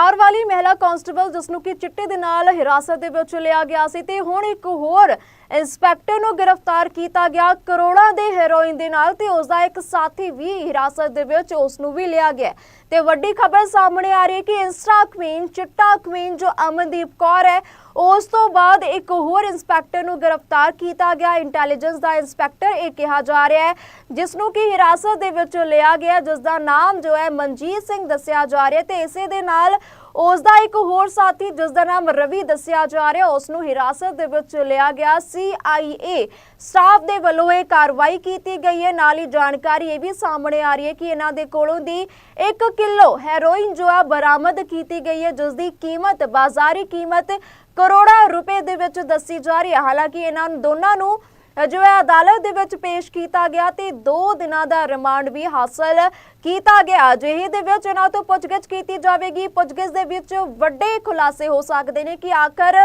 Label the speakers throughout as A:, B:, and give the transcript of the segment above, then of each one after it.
A: ਬਿਹਾਰ ਵਾਲੀ ਮਹਿਲਾ ਕਾਂਸਟੇਬਲ ਜਿਸ ਨੂੰ ਕਿ ਚਿੱਟੇ ਦੇ ਨਾਲ ਹਿਰਾਸਤ ਦੇ ਵਿੱਚ ਲਿਆ ਗਿਆ ਸੀ ਤੇ ਹੁਣ ਇੱਕ ਹੋਰ ਇੰਸਪੈਕਟਰ ਨੂੰ ਗ੍ਰਿਫਤਾਰ ਕੀਤਾ ਗਿਆ, ਕਰੋੜਾਂ ਦੇ ਹੈਰੋਇਨ ਦੇ ਨਾਲ ਤੇ ਉਸ ਦਾ ਇੱਕ ਸਾਥੀ ਵੀ ਹਿਰਾਸਤ ਦੇ ਵਿੱਚ ਉਸ ਨੂੰ ਵੀ ਲਿਆ ਗਿਆ। ਤੇ ਵੱਡੀ ਖਬਰ ਸਾਹਮਣੇ ਆ ਰਹੀ ਹੈ ਕਿ ਇੰਸਟਾ ਕੁਈਨ ਚਿੱਟਾ ਕੁਈਨ ਜੋ ਅਮਨਦੀਪ ਕੌਰ ਹੈ, ਉਸ ਤੋਂ ਬਾਅਦ ਇੱਕ ਹੋਰ ਇੰਸਪੈਕਟਰ ਨੂੰ ਗ੍ਰਿਫਤਾਰ ਕੀਤਾ ਗਿਆ। ਇੰਟੈਲੀਜੈਂਸ ਦਾ ਇੰਸਪੈਕਟਰ ਇਹ ਕਿਹਾ ਜਾ ਰਿਹਾ ਹੈ ਜਿਸ ਨੂੰ ਕਿ ਹਿਰਾਸਤ ਦੇ ਵਿੱਚ ਲਿਆ ਗਿਆ ਜਿਸ ਦਾ ਨਾਮ ਜੋ ਹੈ ਮਨਜੀਤ ਸਿੰਘ ਦੱਸਿਆ ਜਾ ਰਿਹਾ ਤੇ ਇਸੇ ਦੇ ਨਾਲ ਉਸ ਦਾ ਇੱਕ ਹੋਰ ਸਾਥੀ ਜਿਸ ਦਾ ਨਾਮ ਰਵੀ ਦੱਸਿਆ ਜਾ ਰਿਹਾ ਉਸ ਨੂੰ ਹਿਰਾਸਤ ਦੇ ਵਿੱਚ ਲਿਆ ਗਿਆ। CIA ਸਟਾਫ ਦੇ ਵੱਲੋਂ ਇਹ ਕਾਰਵਾਈ ਕੀਤੀ ਗਈ ਹੈ। ਨਾਲ ਹੀ ਜਾਣਕਾਰੀ ਇਹ ਵੀ ਸਾਹਮਣੇ ਆ ਰਹੀ ਹੈ ਕਿ ਇਹਨਾਂ ਦੇ ਕੋਲੋਂ ਦੀ 1 ਕਿਲੋ ਹੈਰੋਇਨ ਜੋ ਆ ਬਰਾਮਦ ਕੀਤੀ ਗਈ ਹੈ ਜਿਸ ਦੀ ਕੀਮਤ, ਬਾਜ਼ਾਰੀ ਕੀਮਤ ਕਰੋੜਾਂ ਰੁਪਏ ਦੇ ਵਿੱਚ ਦੱਸੀ ਜਾ ਰਹੀ ਹੈ। ਹਾਲਾਂਕਿ ਇਹਨਾਂ ਦੋਨਾਂ ਨੂੰ ਜੋ ਹੈ ਅਦਾਲਤ ਦੇ ਵਿੱਚ ਪੇਸ਼ ਕੀਤਾ ਗਿਆ ਤੇ 2 ਦਿਨਾਂ ਦਾ ਰਿਮਾਂਡ ਵੀ ਹਾਸਲ ਕੀਤਾ ਗਿਆ। ਜਿਹੇ ਦੇ ਵਿੱਚ ਇਹਨਾਂ ਤੋਂ ਪੁੱਛਗਿੱਛ ਕੀਤੀ ਜਾਵੇਗੀ। ਪੁੱਛਗਿੱਛ ਦੇ ਵਿੱਚ ਵੱਡੇ ਖੁਲਾਸੇ ਹੋ ਸਕਦੇ ਨੇ ਕਿ ਆਖਰ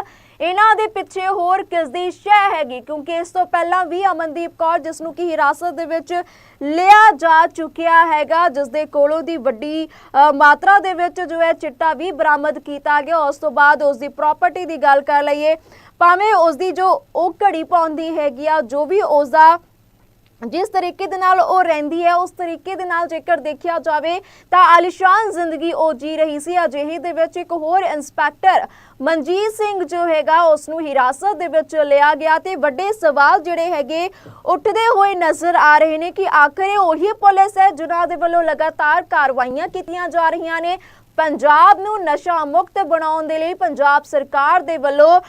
A: ਇਹਨਾਂ ਦੇ ਪਿੱਛੇ ਹੋਰ ਕਿਸ ਦੀ ਸ਼ੈ ਹੈਗੀ? ਕਿਉਂਕਿ ਇਸ ਤੋਂ ਪਹਿਲਾਂ ਵੀ ਅਮਨਦੀਪ ਕੌਰ, ਜਿਸ ਨੂੰ ਕਿ ਹਿਰਾਸਤ ਦੇ ਵਿੱਚ ਲਿਆ ਜਾ ਚੁੱਕਿਆ ਹੈਗਾ, ਜਿਸ ਦੇ ਕੋਲੋਂ ਦੀ ਵੱਡੀ ਮਾਤਰਾ ਦੇ ਵਿੱਚ ਜੋ ਹੈ ਚਿੱਟਾ ਵੀ ਬਰਾਮਦ ਕੀਤਾ ਗਿਆ। ਉਸ ਤੋਂ ਬਾਅਦ ਉਸ ਦੀ ਪ੍ਰਾਪਰਟੀ ਦੀ ਗੱਲ ਕਰ ਲਈਏ, ਭਾਵੇਂ ਉਸ ਦੀ ਜੋ ਉਹ ਘੜੀ ਪਾਉਂਦੀ ਹੈਗੀ ਆ, ਜੋ ਵੀ ਉਸ ਦਾ ਜਿਸ ਤਰੀਕੇ ਦੇ ਨਾਲ ਉਹ ਰਹਿੰਦੀ ਹੈ, ਉਸ ਤਰੀਕੇ ਦੇ ਨਾਲ ਜੇਕਰ ਦੇਖਿਆ ਜਾਵੇ ਤਾਂ ਆਲੀਸ਼ਾਨ ਜ਼ਿੰਦਗੀ ਉਹ ਜੀ ਰਹੀ ਸੀ। ਅਜਿਹੇ ਦੇ ਵਿੱਚ ਇੱਕ ਹੋਰ ਇੰਸਪੈਕਟਰ ਮਨਜੀਤ ਸਿੰਘ ਜੋ ਹੈਗਾ ਉਸ ਨੂੰ ਹਿਰਾਸਤ ਦੇ ਵਿੱਚ ਲਿਆ ਗਿਆ ਤੇ ਵੱਡੇ ਸਵਾਲ ਜਿਹੜੇ ਹੈਗੇ ਉੱਠਦੇ ਹੋਏ ਨਜ਼ਰ ਆ ਰਹੇ ਨੇ ਕਿ ਆਖਰ ਉਹੀ ਪੁਲਿਸ ਹੈ ਜਿਨ੍ਹਾਂ ਦੇ ਵੱਲੋਂ ਲਗਾਤਾਰ ਕਾਰਵਾਈਆਂ ਕੀਤੀਆਂ ਜਾ ਰਹੀਆਂ ਨੇ। ਪੰਜਾਬ ਨੂੰ ਨਸ਼ਾ ਮੁਕਤ ਬਣਾਉਣ ਦੇ ਲਈ ਪੰਜਾਬ ਸਰਕਾਰ ਦੇ ਵੱਲੋਂ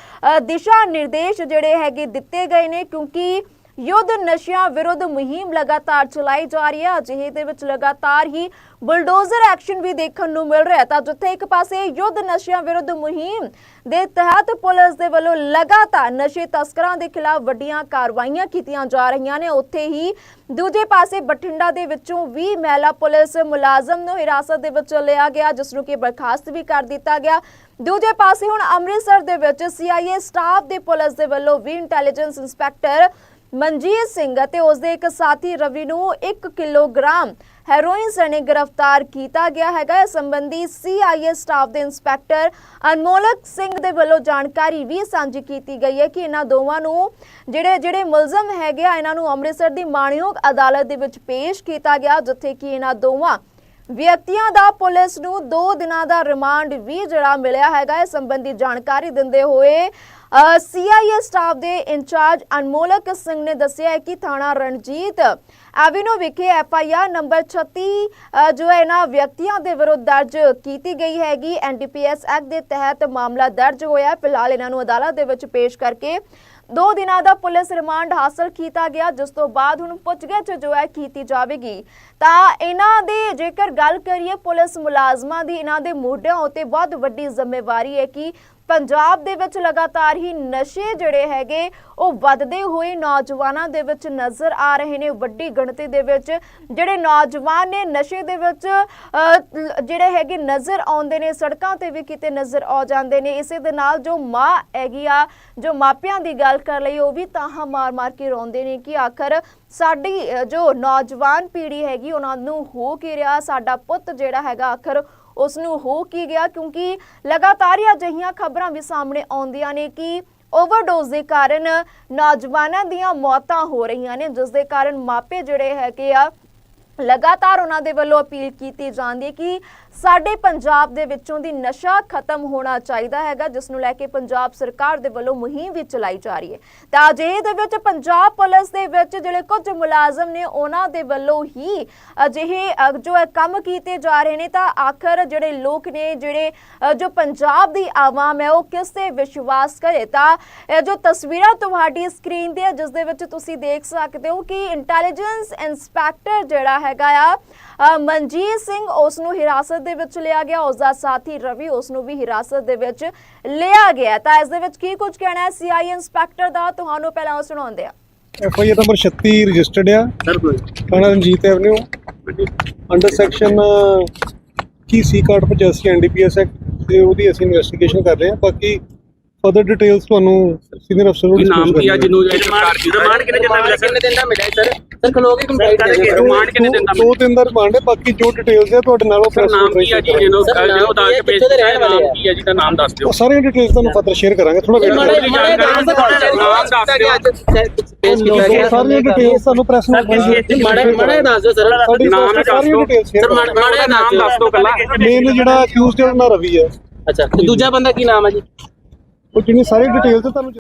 A: ਦਿਸ਼ਾ ਨਿਰਦੇਸ਼ ਜਿਹੜੇ ਹੈਗੇ ਦਿੱਤੇ ਗਏ ਨੇ ਕਿਉਂਕਿ ਯੁੱਧ ਨਸ਼ਿਆਂ ਵਿਰੁੱਧ ਮੁਹਿੰਮ ਲਗਾਤਾਰ ਚਲਾਈ ਜਾ ਰਹੀ ਹੈ। ਅਜਿਹੇ ਦੇ ਵਿੱਚ ਲਗਾਤਾਰ ਹੀ ਬੁਲਡੋਜ਼ਰ ਐਕਸ਼ਨ ਵੀ ਦੇਖਣ ਨੂੰ ਮਿਲ ਰਿਹਾ ਤਾਂ ਜਿੱਥੇ ਇੱਕ ਪਾਸੇ ਯੁੱਧ ਨਸ਼ਿਆਂ ਵਿਰੁੱਧ ਮੁਹਿੰਮ ਦੇ ਤਹਿਤ ਪੁਲਿਸ ਦੇ ਵੱਲੋਂ ਲਗਾਤਾਰ ਨਸ਼ੇ ਤਸਕਰਾਂ ਦੇ ਖਿਲਾਫ ਵੱਡੀਆਂ ਕਾਰਵਾਈਆਂ ਕੀਤੀਆਂ ਜਾ ਰਹੀਆਂ ਨੇ। ਉੱਥੇ ਹੀ ਦੂਜੇ ਪਾਸੇ ਬਠਿੰਡਾ ਦੇ ਵਿੱਚੋਂ ਵੀ ਮਹਿਲਾ ਪੁਲਿਸ ਮੁਲਾਜ਼ਮ ਨੂੰ ਹਿਰਾਸਤ ਦੇ ਵਿੱਚ ਲਿਆ ਗਿਆ, ਜਿਸ ਨੂੰ ਕਿ ਬਰਖਾਸਤ ਵੀ ਕਰ ਦਿੱਤਾ ਗਿਆ। ਦੂਜੇ ਪਾਸੇ ਹੁਣ ਅੰਮ੍ਰਿਤਸਰ ਦੇ ਵਿੱਚ CIA ਸਟਾਫ ਦੇ ਪੁਲਿਸ ਦੇ ਵੱਲੋਂ ਵੀ ਇੰਟੈਲੀਜੈਂਸ ਇੰਸਪੈਕਟਰ ਮਨਜੀਤ ਸਿੰਘ ਅਤੇ ਉਸ ਦੇ ਇੱਕ ਸਾਥੀ ਰਵੀ ਨੂੰ 1 ਕਿਲੋਗ੍ਰਾਮ ਹੈਰੋਇਨ ਸਣੇ ਗ੍ਰਿਫਤਾਰ ਕੀਤਾ ਗਿਆ ਹੈਗਾ। ਇਸ ਸੰਬੰਧੀ CIA ਸਟਾਫ ਦੇ ਇੰਸਪੈਕਟਰ ਅਨਮੋਲਕ ਸਿੰਘ ਦੇ ਵੱਲੋਂ ਜਾਣਕਾਰੀ ਵੀ ਸਾਂਝੀ ਕੀਤੀ ਗਈ ਹੈ ਕਿ ਇਹਨਾਂ ਦੋਵਾਂ ਨੂੰ ਜਿਹੜੇ ਜਿਹੜੇ ਮੁਲਜ਼ਮ ਹੈਗੇ ਆ, ਇਹਨਾਂ ਨੂੰ ਅੰਮ੍ਰਿਤਸਰ ਦੀ ਮਾਣਯੋਗ ਅਦਾਲਤ ਦੇ ਵਿੱਚ ਪੇਸ਼ ਕੀਤਾ ਗਿਆ, ਜਿੱਥੇ ਕਿ ਇਹਨਾਂ ਦੋਵਾਂ ਵਿਅਕਤੀਆਂ ਦਾ ਪੁਲਿਸ ਨੂੰ 2 ਦਿਨਾਂ ਦਾ ਰਿਮਾਂਡ ਵੀ ਜਿਹੜਾ ਮਿਲਿਆ ਹੈਗਾ, ਇਸ ਸੰਬੰਧੀ ਜਾਣਕਾਰੀ ਦਿੰਦੇ ਹੋਏ ਸੀਆਈਏ ਸਟਾਫ ਦੇ ਇੰਚਾਰਜ ਅਨਮੋਲਕ ਸਿੰਘ ਨੇ ਦੱਸਿਆ ਕਿ ਥਾਣਾ ਰਣਜੀਤ ਐਵੀਨੋ ਵਿਖੇ ਐਫਆਈਆਰ ਨੰਬਰ 36 ਜੋ ਹੈ ਇਹਨਾਂ ਵਿਅਕਤੀਆਂ ਦੇ ਵਿਰੁੱਧ ਦਰਜ ਕੀਤੀ ਗਈ ਹੈਗੀ। ਐਨਡੀਪੀਐਸ ਐਕਟ ਦੇ ਤਹਿਤ ਮਾਮਲਾ ਦਰਜ ਹੋਇਆ ਫਿਲਹਾਲ ਇਹਨਾਂ ਨੂੰ ਅਦਾਲਤ ਦੇ ਵਿੱਚ ਪੇਸ਼ ਕਰਕੇ ਦੋ ਦਿਨਾਂ ਦਾ ਪੁਲਿਸ ਰਿਮਾਂਡ ਹਾਸਲ ਕੀਤਾ ਗਿਆ, ਜਿਸ ਤੋਂ ਬਾਅਦ ਹੁਣ ਪੁੱਛਗਿੱਛ ਜੋ ਹੈ ਕੀਤੀ ਜਾਵੇਗੀ। ਤਾਂ ਇਹਨਾਂ ਦੇ ਜੇਕਰ ਗੱਲ ਕਰੀਏ ਪੁਲਿਸ ਮੁਲਾਜ਼ਮਾਂ ਦੀ, ਇਹਨਾਂ ਦੇ ਮੋਢਿਆਂ ਉੱਤੇ ਬਹੁਤ ਵੱਡੀ ਜ਼ਿੰਮੇਵਾਰੀ ਹੈ ਕਿ ਪੰਜਾਬ ਦੇ ਵਿੱਚ ਲਗਾਤਾਰ ਹੀ ਨਸ਼ੇ ਜਿਹੜੇ ਹੈਗੇ, ਉਹ ਵੱਧਦੇ ਹੋਏ ਨੌਜਵਾਨਾਂ ਦੇ ਵਿੱਚ ਨਜ਼ਰ ਆ ਰਹੇ ਨੇ। ਵੱਡੀ ਗਿਣਤੀ ਦੇ ਵਿੱਚ ਜਿਹੜੇ ਨੌਜਵਾਨ ਨੇ, ਨਸ਼ੇ ਦੇ ਵਿੱਚ ਜਿਹੜੇ ਹੈਗੇ ਨਜ਼ਰ ਆਉਂਦੇ ਨੇ, ਸੜਕਾਂ ਤੇ ਵੀ ਕਿਤੇ ਨਜ਼ਰ ਆ ਜਾਂਦੇ ਨੇ। ਇਸੇ ਦੇ ਨਾਲ ਜੋ ਮਾਂ ਹੈਗੀ ਆ, ਜੋ ਮਾਪਿਆਂ ਦੀ ਗੱਲ ਕਰ ਲਈ ਉਹ ਵੀ ਤਾਹਾਂ ਮਾਰ-ਮਾਰ ਕੇ ਰੋਂਦੇ ਨੇ ਕਿ ਆਖਰ ਸਾਡੀ ਜੋ ਨੌਜਵਾਨ ਪੀੜ੍ਹੀ ਹੈਗੀ, ਉਹਨਾਂ ਨੂੰ ਹੋ ਕੀ ਰਿਹਾ? ਸਾਡਾ ਪੁੱਤ ਜਿਹੜਾ ਹੈਗਾ, ਆਖਰ ਉਸ ਨੂੰ ਹੋ ਕੀ ਗਿਆ? ਕਿਉਂਕਿ ਲਗਾਤਾਰ ਹੀ ਅਜਿਹੀਆਂ ਖਬਰਾਂ ਵੀ ਸਾਹਮਣੇ ਆਉਂਦੀਆਂ ਨੇ ਕਿ ਓਵਰਡੋਜ਼ ਦੇ ਕਾਰਨ ਨੌਜਵਾਨਾਂ ਦੀਆਂ ਮੌਤਾਂ ਹੋ ਰਹੀਆਂ ਨੇ, ਜਿਸ ਦੇ ਕਾਰਨ ਮਾਪੇ ਜਿਹੜੇ ਹੈਗੇ ਆ ਲਗਾਤਾਰ ਉਹਨਾਂ ਦੇ ਵੱਲੋਂ ਅਪੀਲ ਕੀਤੀ ਜਾਂਦੀ ਹੈ ਕਿ ਸਾਡੇ ਪੰਜਾਬ ਦੇ ਵਿੱਚੋਂ ਦੀ ਨਸ਼ਾ ਖਤਮ ਹੋਣਾ ਚਾਹੀਦਾ ਹੈਗਾ, ਜਿਸ ਨੂੰ ਲੈ ਕੇ ਪੰਜਾਬ ਸਰਕਾਰ ਦੇ ਵੱਲੋਂ ਮੁਹਿੰਮ ਵੀ ਚਲਾਈ ਜਾ ਰਹੀ ਹੈ। ਤਾਂ ਅਜਿਹੇ ਦੇ ਵਿੱਚ ਪੰਜਾਬ ਪੁਲਿਸ ਦੇ ਵਿੱਚ ਜਿਹੜੇ ਕੁਝ ਮੁਲਾਜ਼ਮ ਨੇ, ਉਹਨਾਂ ਦੇ ਵੱਲੋਂ ਹੀ ਅਜਿਹੇ ਜੋ ਇਹ ਕੰਮ ਕੀਤੇ ਜਾ ਰਹੇ ਨੇ, ਤਾਂ ਆਖਰ ਜਿਹੜੇ ਲੋਕ ਨੇ, ਜਿਹੜੇ ਜੋ ਪੰਜਾਬ ਦੀ ਆਵਾਮ ਹੈ, ਉਹ ਕਿਸ ਤੇ ਵਿਸ਼ਵਾਸ ਕਰੇ? ਤਾਂ ਇਹ ਜੋ ਤਸਵੀਰਾਂ ਤੁਹਾਡੀ ਸਕਰੀਨ ਤੇ ਹੈ ਜਿਸ ਦੇ ਵਿੱਚ ਤੁਸੀਂ ਦੇਖ ਸਕਦੇ ਹੋ ਕਿ ਇੰਟੈਲੀਜੈਂਸ ਇੰਸਪੈਕਟਰ ਜਿਹੜਾ ਹੈਗਾ ਆ। ਮਨਜੀਤ ਸਿੰਘ ਉਸ ਨੂੰ ਹਿਰਾਸਤ ਦੇ ਵਿੱਚ ਲਿਆ ਗਿਆ। ਉਸ ਦਾ ਸਾਥੀ ਰਵੀ ਉਸ ਨੂੰ ਵੀ ਹਿਰਾਸਤ ਦੇ ਵਿੱਚ ਲਿਆ ਗਿਆ ਤਾਂ ਇਸ ਦੇ ਵਿੱਚ ਕੀ ਕੁਝ ਕਹਿਣਾ ਹੈ? ਸੀਆਈ ਇੰਸਪੈਕਟਰ ਦਾ ਤੁਹਾਨੂੰ ਪਹਿਲਾਂ ਸੁਣਾਉਂਦੇ ਆ।
B: F I R number 36 registered ਆ ਥਾਣਾ ਰਣਜੀਤ ਐਵਨਿਊ ਅੰਡਰ ਸੈਕਸ਼ਨ ਕੀ ਸੀ? ਕਾਰਡ 85 ਐਨਡੀਪੀਐਸ ਐਕਟ ਤੇ ਉਹਦੀ ਅਸੀਂ ਇਨਵੈਸਟੀਗੇਸ਼ਨ ਕਰ ਰਹੇ ਹਾਂ। ਬਾਕੀ ਫਰਦਰ ਡਿਟੇਲਸ ਤੁਹਾਨੂੰ ਸੀਨੀਅਰ ਅਫਸਰ ਨੂੰ
C: ਕੀ ਨਾਮ
B: disclose
C: ਕੀ ਆ
B: ਕਰਾਂਗੇ।
C: ਜਿਹਨੂੰ ਇਹ ਗ੍ਰਿਫਤਾਰ ਕੀਤਾ
D: ਰਿਮਾਂਡ ਕਿੰਨੇ ਦਿਨ ਦਾ ਮਿਲਿਆ ਕਿੰਨੇ ਦਿਨ ਦਾ ਮਿਲਿਆ ਸਰ?
C: ਸਰ ਖਲੋਗੇ ਕੰਪਲੀਟ
D: ਸਰ,
C: ਦੇ
D: ਰਿਮਾਂਡ ਕਿੰਨੇ ਦਿਨ ਦਾ
B: ਦੋ ਦਿਨ ਦਾ ਰਿਮਾਂਡ ਹੈ ਬਾਕੀ ਜੋ ਡਿਟੇਲਸ ਹੈ ਤੁਹਾਡੇ ਨਾਲ ਉਹ
D: ਸਰ
B: press
D: ਨਾਮ ਕੀ ਹੈ ਜੀ
B: conference
D: ਜਿਹਨੂੰ
C: ਸਰ, ਨਾਮ
D: ਜਿਹਨੂੰ ਦੱਸ ਕੇ
C: ਹੈ,
D: ਪੇਸ਼
C: ਕਿੱਥੋਂ ਦੇ ਰਹਿਣ
D: ਨਾਮ
C: ਵਾਲੇ ਆ?
D: ਕੀ ਹੈ ਜੀ ਦਾ ਨਾਮ ਦੱਸ ਦਿਓ।
B: ਉਹ ਸਾਰੀਆਂ ਡਿਟੇਲਸ ਤੁਹਾਨੂੰ ਫਰਦਰ ਸ਼ੇਅਰ ਕਰਾਂਗੇ ਥੋੜਾ ਵੇਟ
C: ਮਾੜੇ
B: ਕਰੋ
C: ਮਾੜੇ ਨਾਮ ਦੱਸ ਦਿਓ। ਪੇਸ਼ ਕੀਤਾ ਗਿਆ
B: ਸਾਰੀਆਂ ਡਿਟੇਲਸ ਤੁਹਾਨੂੰ ਪ੍ਰੈਸ ਨੂੰ
C: ਮਾੜੇ ਮਾੜੇ ਦੱਸ ਦਿਓ ਸਰ
B: ਸਾਡੀ
D: ਨਾਮ
B: ਸਾਰੀਆਂ
D: ਦੱਸ ਦਿਓ।
B: ਡਿਟੇਲਸ
C: ਸਰ ਮਾੜੇ ਮਾੜੇ
D: ਨਾਮ ਦੱਸ ਦਿਓ ਕੱਲਾ
B: ਮੇਨ ਜਿਹੜਾ ਅਕਿਊਜ਼ਡ ਹੈ ਨਾ ਰਵੀ ਹੈ।
C: ਅੱਛਾ ਤੇ ਦੂਜਾ ਬੰਦਾ ਕੀ ਨਾਮ ਹੈ ਜੀ?
B: ਉਹ ਜਿੰਨੀ ਸਾਰੀ ਡਿਟੇਲਸ ਤੁਹਾਨੂੰ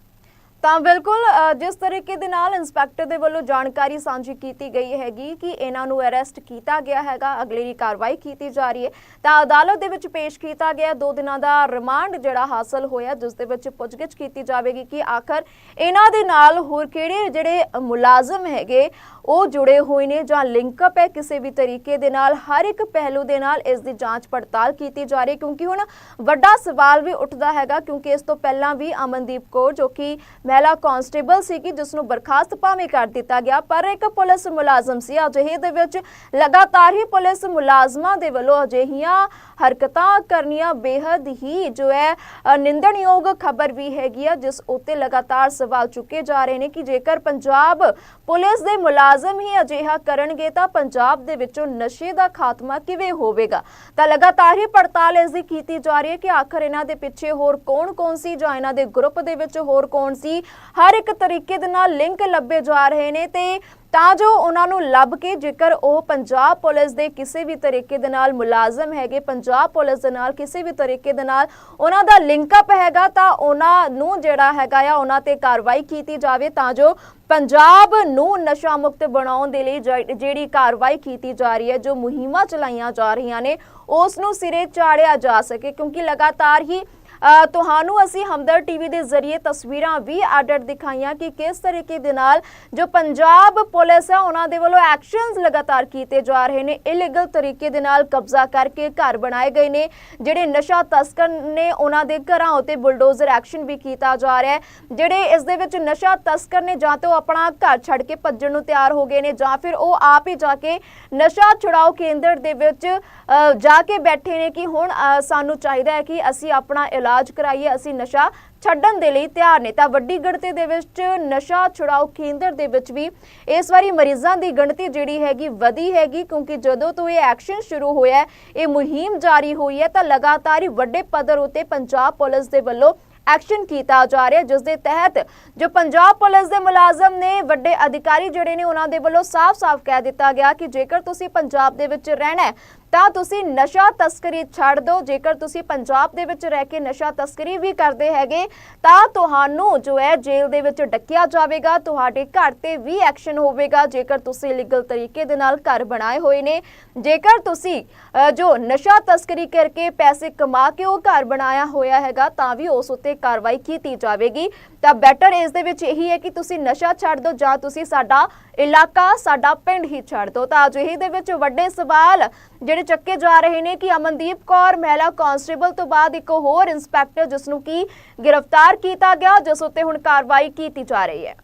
A: ਤਾਂ ਬਿਲਕੁਲ ਜਿਸ ਤਰੀਕੇ ਦੇ ਨਾਲ ਇੰਸਪੈਕਟਰ ਦੇ ਵੱਲੋਂ ਜਾਣਕਾਰੀ ਸਾਂਝੀ ਕੀਤੀ ਗਈ ਹੈਗੀ ਕਿ ਇਹਨਾਂ ਨੂੰ ਅਰੈਸਟ ਕੀਤਾ ਗਿਆ ਹੈਗਾ ਅਗਲੇਰੀ ਕਾਰਵਾਈ ਕੀਤੀ ਜਾ ਰਹੀ ਹੈ। ਤਾਂ ਅਦਾਲਤ ਦੇ ਵਿੱਚ ਪੇਸ਼ ਕੀਤਾ ਗਿਆ ਦੋ ਦਿਨਾਂ ਦਾ ਰਿਮਾਂਡ ਜਿਹੜਾ ਹਾਸਲ ਹੋਇਆ, ਜਿਸ ਦੇ ਵਿੱਚ ਪੁੱਛਗਿੱਛ ਕੀਤੀ ਜਾਵੇਗੀ ਕਿ ਆਖਰ ਇਹਨਾਂ ਦੇ ਨਾਲ ਹੋਰ ਕਿਹੜੇ ਜਿਹੜੇ ਮੁਲਾਜ਼ਮ ਹੈਗੇ ਉਹ ਜੁੜੇ ਹੋਏ ਨੇ ਜਾਂ ਲਿੰਕਅਪ ਹੈ ਕਿਸੇ ਵੀ ਤਰੀਕੇ ਦੇ ਨਾਲ, ਹਰ ਇੱਕ ਪਹਿਲੂ ਦੇ ਨਾਲ ਇਸ ਦੀ ਜਾਂਚ ਪੜਤਾਲ ਕੀਤੀ ਜਾ ਰਹੀ ਕਿਉਂਕਿ ਹੁਣ ਵੱਡਾ ਸਵਾਲ ਵੀ ਉੱਠਦਾ ਹੈਗਾ, ਕਿਉਂਕਿ ਇਸ ਤੋਂ ਪਹਿਲਾਂ ਵੀ ਅਮਨਦੀਪ ਕੌਰ, ਜੋ ਕਿ ਮਹਿਲਾ ਕਾਂਸਟੇਬਲ ਸੀ ਕਿ ਜਿਸ ਨੂੰ ਬਰਖਾਸਤ ਭਾਵੇਂ ਕਰ ਦਿੱਤਾ ਗਿਆ, ਪਰ ਇੱਕ ਪੁਲਿਸ ਮੁਲਾਜ਼ਮ ਸੀ। ਅਜਿਹੇ ਦੇ ਵਿੱਚ ਲਗਾਤਾਰ ਹੀ ਪੁਲਿਸ ਮੁਲਾਜ਼ਮਾਂ ਦੇ ਵੱਲੋਂ ਅਜਿਹੀਆਂ ਹਰਕਤਾਂ ਕਰਨੀਆਂ ਬੇहद ਹੀ ਜੋ ਹੈ ਨਿੰਦਣਯੋਗ ਖਬਰ ਵੀ ਹੈਗੀ ਆ, ਜਿਸ ਉੱਤੇ ਲਗਾਤਾਰ ਸਵਾਲ ਚੁੱਕੇ ਜਾ ਰਹੇ ਨੇ ਕਿ ਜੇਕਰ ਪੰਜਾਬ ਪੁਲਿਸ ਦੇ ਮੁਲਾਜ਼ਮ ਹੀ ਅਜਿਹਾ ਕਰਨਗੇ ਤਾਂ ਪੰਜਾਬ ਦੇ ਵਿੱਚੋਂ ਨਸ਼ੇ ਦਾ ਖਾਤਮਾ ਕਿਵੇਂ ਹੋਵੇਗਾ? ਤਾਂ ਲਗਾਤਾਰ ਹੀ ਪੜਤਾਲ ਇਸ ਦੀ ਕੀਤੀ ਜਾ ਰਹੀ ਹੈ ਕਿ ਆਖਰ ਇਹਨਾਂ ਦੇ ਪਿੱਛੇ ਹੋਰ ਕੌਣ-ਕੌਣ ਸੀ ਜਾਂ ਇਹਨਾਂ ਦੇ ਗਰੁੱਪ ਦੇ ਵਿੱਚ ਹੋਰ ਕੌਣ ਸੀ? ਹਰ ਇੱਕ ਤਰੀਕੇ ਦੇ ਨਾਲ ਲਿੰਕ ਲੱਭੇ ਜਾ ਰਹੇ ਨੇ ਤੇ ਤਾਂ ਜੋ ਉਹਨਾਂ ਨੂੰ ਲੱਭ ਕੇ ਜੇਕਰ ਉਹ ਪੰਜਾਬ ਪੁਲਿਸ ਦੇ ਕਿਸੇ ਵੀ ਤਰੀਕੇ ਦੇ ਨਾਲ ਮੁਲਾਜ਼ਮ ਹੈਗੇ, ਪੰਜਾਬ ਪੁਲਿਸ ਦੇ ਨਾਲ ਕਿਸੇ ਵੀ ਤਰੀਕੇ ਦੇ ਨਾਲ ਉਹਨਾਂ ਦਾ ਲਿੰਕਅਪ ਹੈਗਾ, ਤਾਂ ਉਹਨਾਂ ਨੂੰ ਜਿਹੜਾ ਹੈਗਾ ਆ ਉਹਨਾਂ ਤੇ ਕਾਰਵਾਈ ਕੀਤੀ ਜਾਵੇ ਤਾਂ ਜੋ ਪੰਜਾਬ ਨੂੰ ਨਸ਼ਾ ਮੁਕਤ ਬਣਾਉਣ ਦੇ ਲਈ ਜਿਹੜੀ ਕਾਰਵਾਈ ਕੀਤੀ ਜਾ ਰਹੀ ਹੈ, ਜੋ ਮੁਹਿੰਮਾਂ ਚਲਾਈਆਂ ਜਾ ਰਹੀਆਂ ਨੇ, ਉਸ ਨੂੰ ਸਿਰੇ ਚਾੜਿਆ ਜਾ ਸਕੇ, ਕਿਉਂਕਿ ਲਗਾਤਾਰ ਹੀ ਤੁਹਾਨੂੰ ਅਸੀਂ ਹਮਦਰ ਟੀਵੀ ਦੇ ਜ਼ਰੀਏ ਤਸਵੀਰਾਂ ਵੀ ਆਡਰ ਦਿਖਾਈਆਂ ਕਿ ਕਿਸ ਤਰੀਕੇ ਦੇ ਨਾਲ ਜੋ ਪੰਜਾਬ ਪੁਲਿਸ ਹੈ, ਉਹਨਾਂ ਦੇ ਵੱਲੋਂ ਐਕਸ਼ਨਸ ਲਗਾਤਾਰ ਕੀਤੇ ਜਾ ਰਹੇ ਨੇ। ਇਲੀਗਲ ਤਰੀਕੇ ਦੇ ਨਾਲ ਕਬਜ਼ਾ ਕਰਕੇ ਘਰ ਬਣਾਏ ਗਏ ਨੇ। ਜਿਹੜੇ ਨਸ਼ਾ ਤਸਕਰ ਨੇ, ਉਹਨਾਂ ਦੇ ਘਰਾਂ ਉੱਤੇ ਬੁਲਡੋਜ਼ਰ ਐਕਸ਼ਨ ਵੀ ਕੀਤਾ ਜਾ ਰਿਹਾ ਹੈ। ਜਿਹੜੇ ਇਸ ਦੇ ਵਿੱਚ ਨਸ਼ਾ ਤਸਕਰ ਨੇ, ਜਾਂ ਤਾਂ ਉਹ ਆਪਣਾ ਘਰ ਛੱਡ ਕੇ ਭੱਜਣ ਨੂੰ ਤਿਆਰ ਹੋ ਗਏ ਨੇ, ਜਾਂ ਫਿਰ ਉਹ ਆਪ ਹੀ ਜਾ ਕੇ ਨਸ਼ਾ ਛੁਡਾਓ ਕੇਂਦਰ ਦੇ ਵਿੱਚ ਜਾ ਕੇ ਬੈਠੇ ਨੇ ਕਿ ਹੁਣ ਸਾਨੂੰ ਚਾਹੀਦਾ ਹੈ ਕਿ ਅਸੀਂ ਆਪਣਾ ਇਲਾਜ ਕਰਾਈਏ, ਅਸੀਂ ਨਸ਼ਾ ਛੱਡਣ ਦੇ ਲਈ ਤਿਆਰ ਨੇ। ਤਾਂ ਵੱਡੀ ਗਿਣਤੀ ਦੇ ਵਿੱਚ ਨਸ਼ਾ ਛੁਡਾਓ ਕੇਂਦਰ ਦੇ ਵਿੱਚ ਵੀ ਇਸ ਵਾਰੀ ਮਰੀਜ਼ਾਂ ਦੀ ਗਿਣਤੀ ਜਿਹੜੀ ਹੈਗੀ ਵਧੀ ਹੈਗੀ, ਕਿਉਂਕਿ ਜਦੋਂ ਤੋਂ ਇਹ ਐਕਸ਼ਨ ਸ਼ੁਰੂ ਹੋਇਆ ਇਹ ਮੁਹਿੰਮ ਜਾਰੀ ਹੋਈ ਹੈ, ਤਾਂ ਲਗਾਤਾਰ ਹੀ ਵੱਡੇ ਪੱਧਰ ਉਤੇ ਪੰਜਾਬ ਪੁਲਿਸ ਦੇ ਵੱਲੋਂ ਐਕਸ਼ਨ ਕੀਤਾ ਜਾ ਰਿਹਾ ਜਿਸ ਦੇ ਤਹਿਤ ਜੋ ਪੰਜਾਬ ਪੁਲਿਸ ਦੇ ਮੁਲਾਜ਼ਮ ਨੇ, ਵੱਡੇ ਅਧਿਕਾਰੀ ਜਿਹੜੇ ਨੇ, ਉਹਨਾਂ ਦੇ ਵੱਲੋਂ ਸਾਫ਼-ਸਾਫ਼ ਕਹਿ ਦਿੱਤਾ ਗਿਆ ਕਿ ਜੇਕਰ ਤੁਸੀਂ ਪੰਜਾਬ ਦੇ ਵਿੱਚ ਰਹਿਣਾ ਤਾਂ ਤੁਸੀਂ ਨਸ਼ਾ ਤਸਕਰੀ ਛੱਡ ਦਿਓ। ਜੇਕਰ ਤੁਸੀਂ ਪੰਜਾਬ ਦੇ ਵਿੱਚ ਰਹਿ ਕੇ ਨਸ਼ਾ ਤਸਕਰੀ ਵੀ ਕਰਦੇ ਹੈਗੇ, ਤਾਂ ਤੁਹਾਨੂੰ ਜੋ ਹੈ ਜੇਲ੍ਹ ਦੇ ਵਿੱਚ ਡੱਕਿਆ ਜਾਵੇਗਾ। ਤੁਹਾਡੇ ਘਰ ਤੇ ਵੀ ਐਕਸ਼ਨ ਹੋਵੇਗਾ। ਜੇਕਰ ਤੁਸੀਂ ਲੀਗਲ ਤਰੀਕੇ ਦੇ ਨਾਲ ਘਰ ਬਣਾਏ ਹੋਏ ਨੇ, ਜੇਕਰ ਤੁਸੀਂ ਜੋ ਨਸ਼ਾ ਤਸਕਰੀ ਕਰਕੇ ਪੈਸੇ ਕਮਾ ਕੇ ਉਹ ਘਰ ਬਣਾਇਆ ਹੋਇਆ ਹੈਗਾ, ਤਾਂ ਵੀ ਉਸ ਉੱਤੇ ਕਾਰਵਾਈ ਕੀਤੀ ਜਾਵੇਗੀ। ਤਾਂ ਬੈਟਰ ਇਸ ਦੇ ਵਿੱਚ ਇਹੀ ਹੈ ਕਿ ਤੁਸੀਂ ਨਸ਼ਾ ਛੱਡ ਦਿਓ ਜਾਂ ਤੁਸੀਂ ਸਾਡਾ ਇਲਾਕਾ, ਸਾਡਾ ਪਿੰਡ ਹੀ ਛੱਡ ਦਿਓ। ਤਾਂ ਅਜਿਹੇ ਦੇ ਵਿੱਚ ਵੱਡੇ ਸਵਾਲ, ਜਿਹੜੇ ਚੱਕੇ ਜਾ ਰਹੇ ਨੇ ਕਿ ਅਮਨਦੀਪ ਕੌਰ ਮਹਿਲਾ ਕਾਂਸਟੇਬਲ ਤੋਂ ਬਾਅਦ ਇੱਕ ਹੋਰ ਇੰਸਪੈਕਟਰ ਜਿਸ ਨੂੰ ਕੀ ਗ੍ਰਿਫਤਾਰ ਕੀਤਾ ਗਿਆ, ਜਿਸ ਉੱਤੇ ਹੁਣ ਕਾਰਵਾਈ ਕੀਤੀ ਜਾ ਰਹੀ ਹੈ।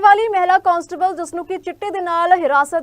A: ਵਾਲੀ ਮਹਿਲਾ ਕਾਂਸਟੇਬਲ ਜਿਸ ਨੂੰ ਕਿ ਚਿੱਟੇ ਦੇ ਨਾਲ ਹਿਰਾਸਤ